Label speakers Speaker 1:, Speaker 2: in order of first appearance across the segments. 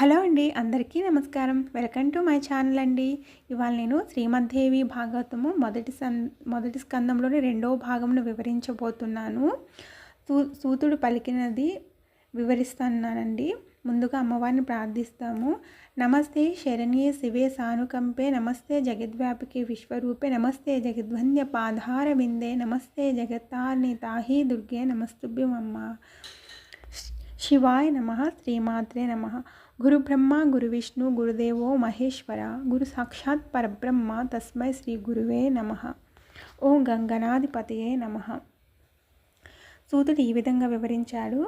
Speaker 1: hello అండి అందరికీ నమస్కారం వెల్కమ్ టు మై ఛానల్ అండి ఇవాళ నేను శ్రీమద్దేవి భాగవతము మొదటి సం మొదటి స్కందంలోని రెండవ భాగమును వివరించబోతున్నాను సూతుడు పలికినది వివరిస్తున్నానండి ముందుగా అమ్మవారిని ప్రార్థిస్తాము నమస్తే శరణ్యే శివే సానుకంపే నమస్తే జగద్వ్యాపికే విశ్వరూపే నమస్తే జగద్వంద్య పాధార విందే నమస్తే జగత్తార్ని తాహి దుర్గే నమస్తుభ్యం అమ్మ శివాయ నమ శ్రీమాత్రే నమ గురు బ్రహ్మ గురు విష్ణు గురుదేవో మహేశ్వర గురు సాక్షాత్ పరబ్రహ్మ తస్మై శ్రీ గురువే నమ ఓ గంగనాధిపతియే నమ సూతుడు ఈ విధంగా వివరించాడు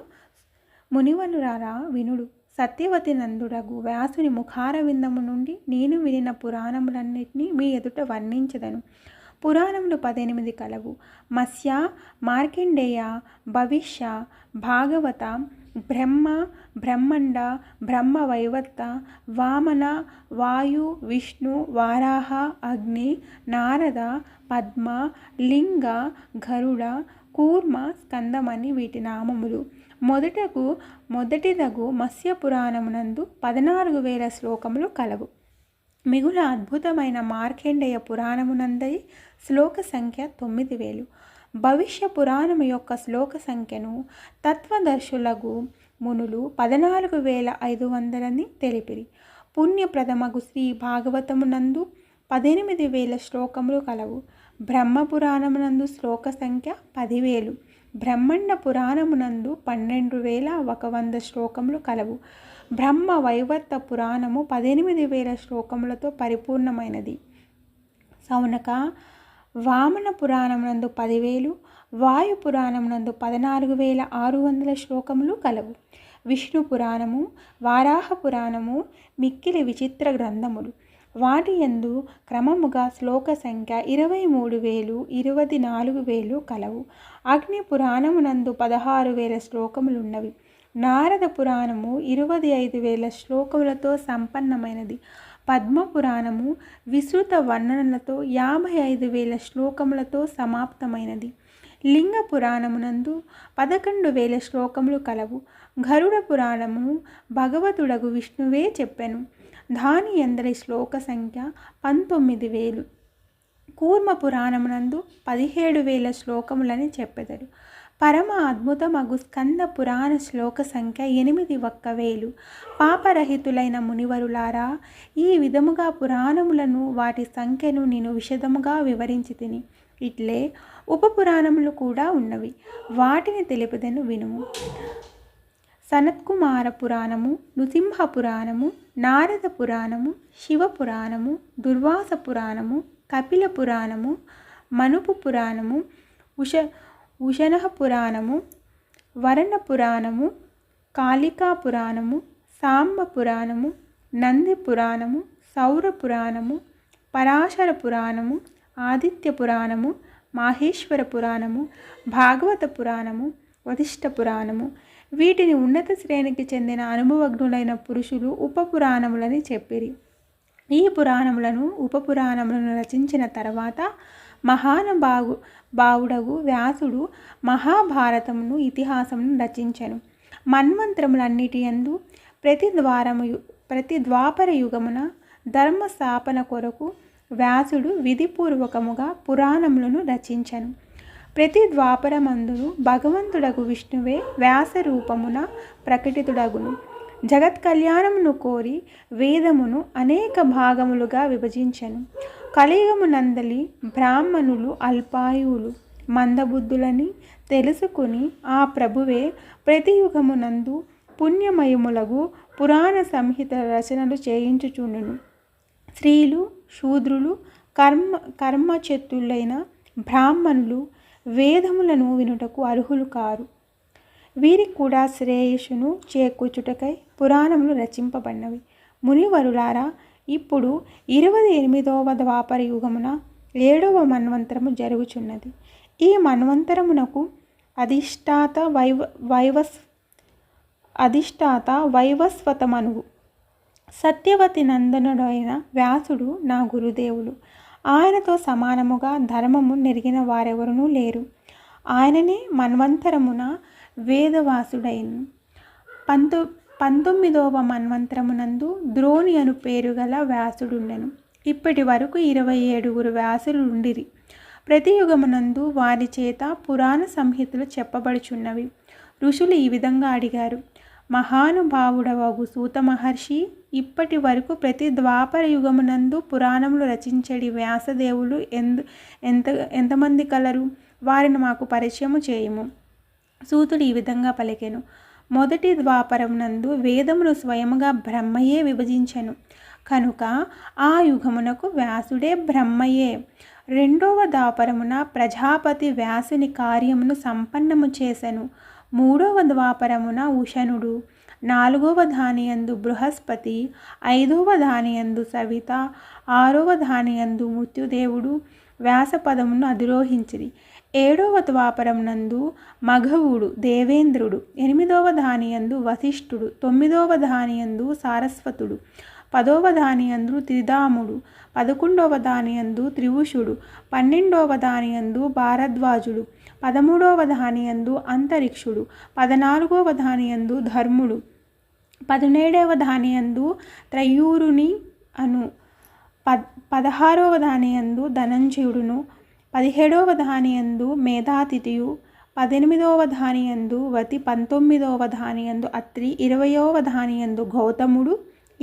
Speaker 1: మునివనురారా వినుడు సత్యవతి నందుడగు వ్యాసుని ముఖార విందము నుండి నేను వినిన పురాణములన్నింటినీ మీ ఎదుట వర్ణించదను పురాణములు పద్దెనిమిది కలవు మత్స్య మార్కండేయ భవిష్య భాగవత బ్రహ్మ బ్రహ్మండ బ్రహ్మ వైవత్త వామన వాయు విష్ణు వారాహ అగ్ని నారద పద్మ లింగ గరుడ కూర్మ స్కందమని వీటి నామములు మొదటకు మొదటిదగు మత్స్య పురాణమునందు పదనాలుగు వేల శ్లోకములు కలవు మిగుల అద్భుతమైన మార్కేండేయ పురాణమునందై శ్లోక సంఖ్య తొమ్మిది వేలు భవిష్య పురాణం యొక్క శ్లోక సంఖ్యను తత్వదర్శులకు మునులు పదనాలుగు వేల ఐదు వందలని తెలిపిరి పుణ్యప్రథమగు శ్రీ భాగవతమునందు పద్దెనిమిది వేల శ్లోకములు కలవు బ్రహ్మపురాణమునందు శ్లోక సంఖ్య పదివేలు బ్రహ్మండ పురాణమునందు పన్నెండు వేల ఒక వంద శ్లోకములు కలవు బ్రహ్మ వైవర్త పురాణము పద్దెనిమిది వేల శ్లోకములతో పరిపూర్ణమైనది సౌనక వామన పురాణమునందు పదివేలు వాయు పురాణమునందు పదనాలుగు వేల ఆరు వందల శ్లోకములు కలవు విష్ణు పురాణము వారాహ పురాణము మిక్కిలి విచిత్ర గ్రంథములు వాటి ఎందు క్రమముగా శ్లోక సంఖ్య ఇరవై మూడు వేలు ఇరవై నాలుగు వేలు కలవు అగ్ని పురాణమునందు పదహారు వేల శ్లోకములున్నవి నారద పురాణము ఇరవై ఐదు వేల శ్లోకములతో సంపన్నమైనది పద్మపురాణము విస్తృత వర్ణనలతో యాభై ఐదు వేల శ్లోకములతో సమాప్తమైనది లింగ పురాణమునందు పదకొండు వేల శ్లోకములు కలవు గరుడ పురాణము భగవతుడగు విష్ణువే చెప్పెను దాని ఎందరి శ్లోక సంఖ్య పంతొమ్మిది వేలు కూర్మ పురాణమునందు పదిహేడు వేల శ్లోకములని చెప్పెదరు పరమ అద్భుతమగు స్కంద పురాణ శ్లోక సంఖ్య ఎనిమిది ఒక్క వేలు పాపరహితులైన మునివరులారా ఈ విధముగా పురాణములను వాటి సంఖ్యను నేను విషదముగా వివరించి తిని ఇట్లే ఉపపురాణములు కూడా ఉన్నవి వాటిని తెలుపుదను వినుము సనత్కుమార పురాణము నృసింహ పురాణము నారద పురాణము శివ పురాణము దుర్వాస పురాణము కపిల పురాణము మనుపు పురాణము ఉష ఉషన పురాణము వరణ పురాణము కాళికా పురాణము సాంబ పురాణము నంది పురాణము సౌర పురాణము పరాశర పురాణము ఆదిత్య పురాణము మాహేశ్వర పురాణము భాగవత పురాణము వధిష్ట పురాణము వీటిని ఉన్నత శ్రేణికి చెందిన అనుభవజ్ఞులైన పురుషులు ఉపపురాణములని చెప్పిరి ఈ పురాణములను ఉపపురాణములను రచించిన తర్వాత మహానుభావు భావుడగు వ్యాసుడు మహాభారతమును ఇతిహాసమును రచించను మన్వంత్రములన్నిటి యందు ప్రతి ద్వారము ప్రతి ద్వాపర యుగమున ధర్మ స్థాపన కొరకు వ్యాసుడు విధిపూర్వకముగా పురాణములను రచించను ప్రతి ద్వాపర ద్వాపరమందును భగవంతుడగు విష్ణువే వ్యాస రూపమున ప్రకటితుడగును జగత్ కళ్యాణమును కోరి వేదమును అనేక భాగములుగా విభజించను కలియుగమునందలి బ్రాహ్మణులు అల్పాయువులు మందబుద్ధులని తెలుసుకుని ఆ ప్రభువే ప్రతి యుగమునందు పుణ్యమయములగు పురాణ సంహిత రచనలు చేయించుచుండును స్త్రీలు శూద్రులు కర్మ కర్మచతులైన బ్రాహ్మణులు వేదములను వినుటకు అర్హులు కారు వీరికి కూడా శ్రేయస్సును చేకూర్చుటకై పురాణములు రచింపబడినవి మునివరులారా ఇప్పుడు ఇరవై ఎనిమిదవ ద్వాపర యుగమున ఏడవ మన్వంతరము జరుగుచున్నది ఈ మన్వంతరమునకు అధిష్టాత వైవ వైవస్ అధిష్టాత వైవస్వతమనువు సత్యవతి నందనుడైన వ్యాసుడు నా గురుదేవులు ఆయనతో సమానముగా ధర్మము నెరిగిన వారెవరూ లేరు ఆయననే మన్వంతరమున వేదవాసుడైన్ పంతొ పంతొమ్మిదవ మన్వంతరమునందు ద్రోణి అను పేరు గల వ్యాసుడుండెను ఇప్పటి వరకు ఇరవై ఏడుగురు వ్యాసులు ఉండిరి ప్రతియుగమునందు వారి చేత పురాణ సంహితలు చెప్పబడుచున్నవి ఋషులు ఈ విధంగా అడిగారు మహానుభావుడవగు సూత మహర్షి ఇప్పటి వరకు ప్రతి ద్వాపర యుగమునందు పురాణములు రచించడి వ్యాసదేవులు ఎందు ఎంత ఎంతమంది కలరు వారిని మాకు పరిచయము చేయము సూతుడు ఈ విధంగా పలికెను మొదటి ద్వాపరం నందు వేదమును స్వయముగా బ్రహ్మయే విభజించెను కనుక ఆ యుగమునకు వ్యాసుడే బ్రహ్మయే రెండవ ద్వాపరమున ప్రజాపతి వ్యాసుని కార్యమును సంపన్నము చేసెను మూడవ ద్వాపరమున ఉషనుడు నాలుగవ దానియందు బృహస్పతి ఐదవ దానియందు సవిత ఆరవ దానియందు మృత్యుదేవుడు వ్యాసపదమును అధిరోహించిరి ఏడవ ద్వాపరం నందు మఘవుడు దేవేంద్రుడు ఎనిమిదవ ధానియందు వశిష్ఠుడు తొమ్మిదవ ధానియందు సారస్వతుడు పదవ ధానియందు త్రిధాముడు పదకొండవ ధానియందు త్రివుషుడు పన్నెండవ ధానియందు భారద్వాజుడు పదమూడవ ధానియందు అంతరిక్షుడు పదనాలుగవ ధానియందు ధర్ముడు పదిహేడవ ధానియందు త్రయూరుని అను పద్ పదహారవ ధానియందు ధనంజయుడును పదిహేడవ ధానియందు మేధాతిథియు పద్దెనిమిదవ ధానియందు వతి పంతొమ్మిదవ ధానియందు అత్రి ఇరవయవ ధానియందు గౌతముడు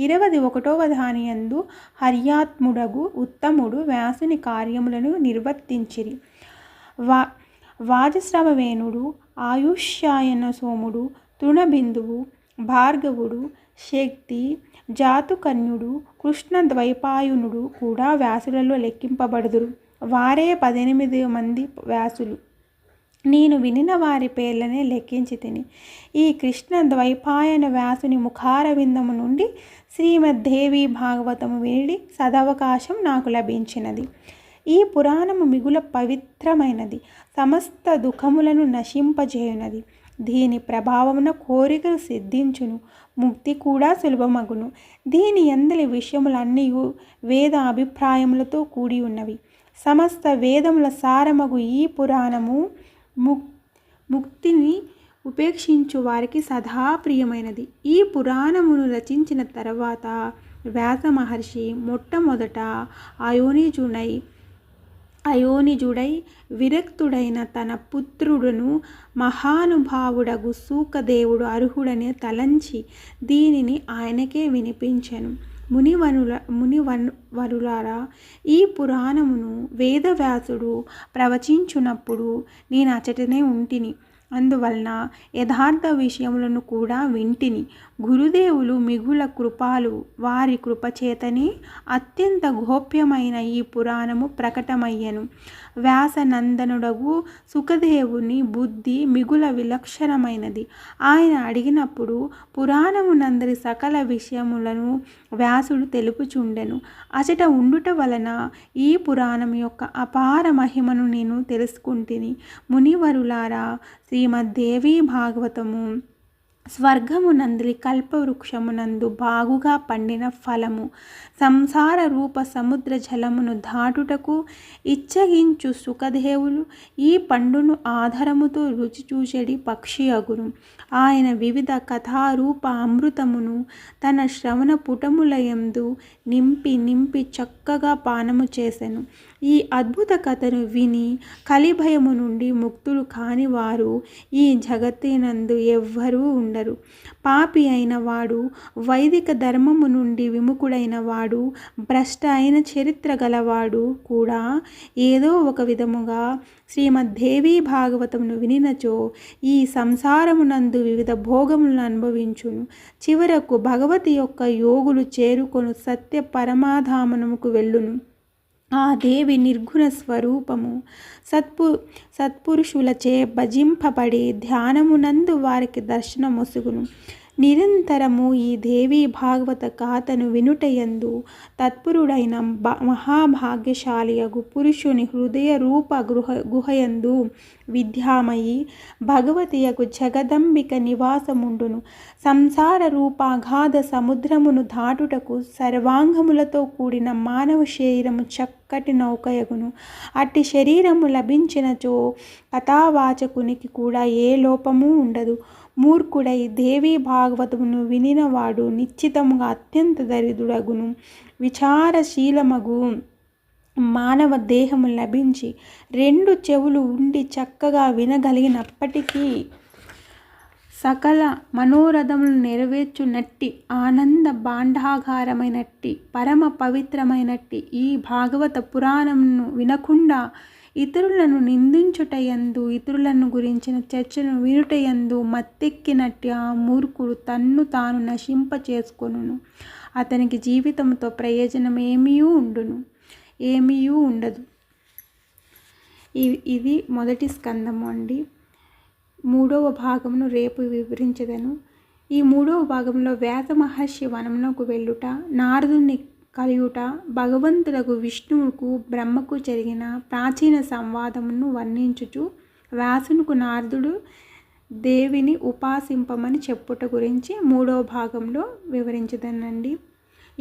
Speaker 1: ఇరవది ఒకటవ ధానియందు హర్యాత్ముడగు ఉత్తముడు వ్యాసుని కార్యములను నిర్వర్తించిరి వా వాజశ్రవవేణుడు ఆయుష్యాయన సోముడు తృణబిందువు భార్గవుడు శక్తి జాతుకన్యుడు కృష్ణ ద్వైపాయునుడు కూడా వ్యాసులలో లెక్కింపబడుదురు వారే పద్దెనిమిది మంది వ్యాసులు నేను వినిన వారి పేర్లనే లెక్కించి తిని ఈ కృష్ణ ద్వైపాయన వ్యాసుని ముఖారవిందము నుండి శ్రీమద్దేవి భాగవతము వినిడి సదవకాశం నాకు లభించినది ఈ పురాణము మిగుల పవిత్రమైనది సమస్త దుఃఖములను నశింపజేయునది దీని ప్రభావమున కోరికలు సిద్ధించును ముక్తి కూడా సులభమగును దీని ఎందలి విషయములన్నీ వేద అభిప్రాయములతో కూడి ఉన్నవి సమస్త వేదముల సారమగు ఈ పురాణము ముక్ ముక్తిని ఉపేక్షించు వారికి సదా ప్రియమైనది ఈ పురాణమును రచించిన తర్వాత వ్యాస మహర్షి మొట్టమొదట అయోనిజుడై అయోనిజుడై విరక్తుడైన తన పుత్రుడును మహానుభావుడగు సూకదేవుడు అర్హుడని తలంచి దీనిని ఆయనకే వినిపించెను మునివనుల మునివన్ వరులారా ఈ పురాణమును వేదవ్యాసుడు ప్రవచించునప్పుడు నేను అచటనే ఉంటిని అందువలన యథార్థ విషయములను కూడా వింటిని గురుదేవులు మిగుల కృపాలు వారి కృపచేతనే అత్యంత గోప్యమైన ఈ పురాణము ప్రకటమయ్యను వ్యాసనందనుడగు సుఖదేవుని బుద్ధి మిగుల విలక్షణమైనది ఆయన అడిగినప్పుడు పురాణమునందరి సకల విషయములను వ్యాసుడు తెలుపుచుండెను అచట ఉండుట వలన ఈ పురాణం యొక్క అపార మహిమను నేను తెలుసుకుంటుని మునివరులారా శ్రీ శ్రీమద్దేవీ భాగవతము స్వర్గమునందలి కల్పవృక్షమునందు బాగుగా పండిన ఫలము సంసార రూప సముద్ర జలమును దాటుటకు ఇచ్చగించు సుఖదేవులు ఈ పండును ఆధారముతో రుచి చూచడి పక్షి అగురు ఆయన వివిధ కథారూప అమృతమును తన శ్రవణ పుటములయందు నింపి నింపి చక్కగా పానము చేసెను ఈ అద్భుత కథను విని కలిభయము నుండి ముక్తులు కాని వారు ఈ జగత్తినందు ఎవ్వరూ ఉండరు పాపి అయిన వాడు వైదిక ధర్మము నుండి విముఖుడైన వాడు భ్రష్ట అయిన చరిత్ర గలవాడు కూడా ఏదో ఒక విధముగా శ్రీమద్దేవీ భాగవతమును వినినచో ఈ సంసారమునందు వివిధ భోగములను అనుభవించును చివరకు భగవతి యొక్క యోగులు చేరుకొను సత్య పరమాధామనముకు వెళ్ళును ఆ దేవి నిర్గుణ స్వరూపము సత్పు సత్పురుషులచే భజింపబడి ధ్యానమునందు వారికి దర్శనమొసుగును నిరంతరము ఈ దేవీ భాగవత కాతను వినుటయందు తత్పురుడైన మహాభాగ్యశాలియగు పురుషుని హృదయ రూప గృహ గుహయందు విద్యామయి భగవతియకు జగదంబిక నివాసముండును సంసార రూపాఘాధ సముద్రమును దాటుటకు సర్వాంగములతో కూడిన మానవ శరీరము చక్కటి నౌకయగును అట్టి శరీరము లభించినచో కథావాచకునికి కూడా ఏ లోపము ఉండదు మూర్ఖుడై దేవీ భాగవతమును వినినవాడు నిశ్చితముగా అత్యంత దరిద్రుడగును విచారశీలమగు మానవ దేహము లభించి రెండు చెవులు ఉండి చక్కగా వినగలిగినప్పటికీ సకల మనోరథములు నెరవేర్చునట్టి ఆనంద భాండాగారమైనట్టి పరమ పవిత్రమైనట్టి ఈ భాగవత పురాణంను వినకుండా ఇతరులను నిందించుటయందు ఇతరులను గురించిన చర్చను వినుటయందు మత్తెక్కినట్టు ఆ మూర్ఖుడు తన్ను తాను నశింప చేసుకును అతనికి జీవితంతో ప్రయోజనం ఏమీ ఉండును ఏమీ ఉండదు ఇది మొదటి స్కందము అండి మూడవ భాగమును రేపు వివరించదను ఈ మూడవ భాగంలో వ్యాస మహర్షి వనంలోకి వెళ్ళుట నారదుని కలియుట భగవంతులకు విష్ణువుకు బ్రహ్మకు జరిగిన ప్రాచీన సంవాదమును వర్ణించుచు వ్యాసునుకు నారదుడు దేవిని ఉపాసింపమని చెప్పుట గురించి మూడో భాగంలో వివరించదనండి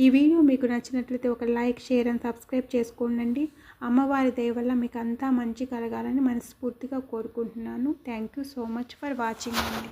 Speaker 1: ఈ వీడియో మీకు నచ్చినట్లయితే ఒక లైక్ షేర్ అండ్ సబ్స్క్రైబ్ చేసుకోండి అమ్మవారి దయ వల్ల మీకు అంతా మంచి కలగాలని మనస్ఫూర్తిగా కోరుకుంటున్నాను thank you so much for watching అండి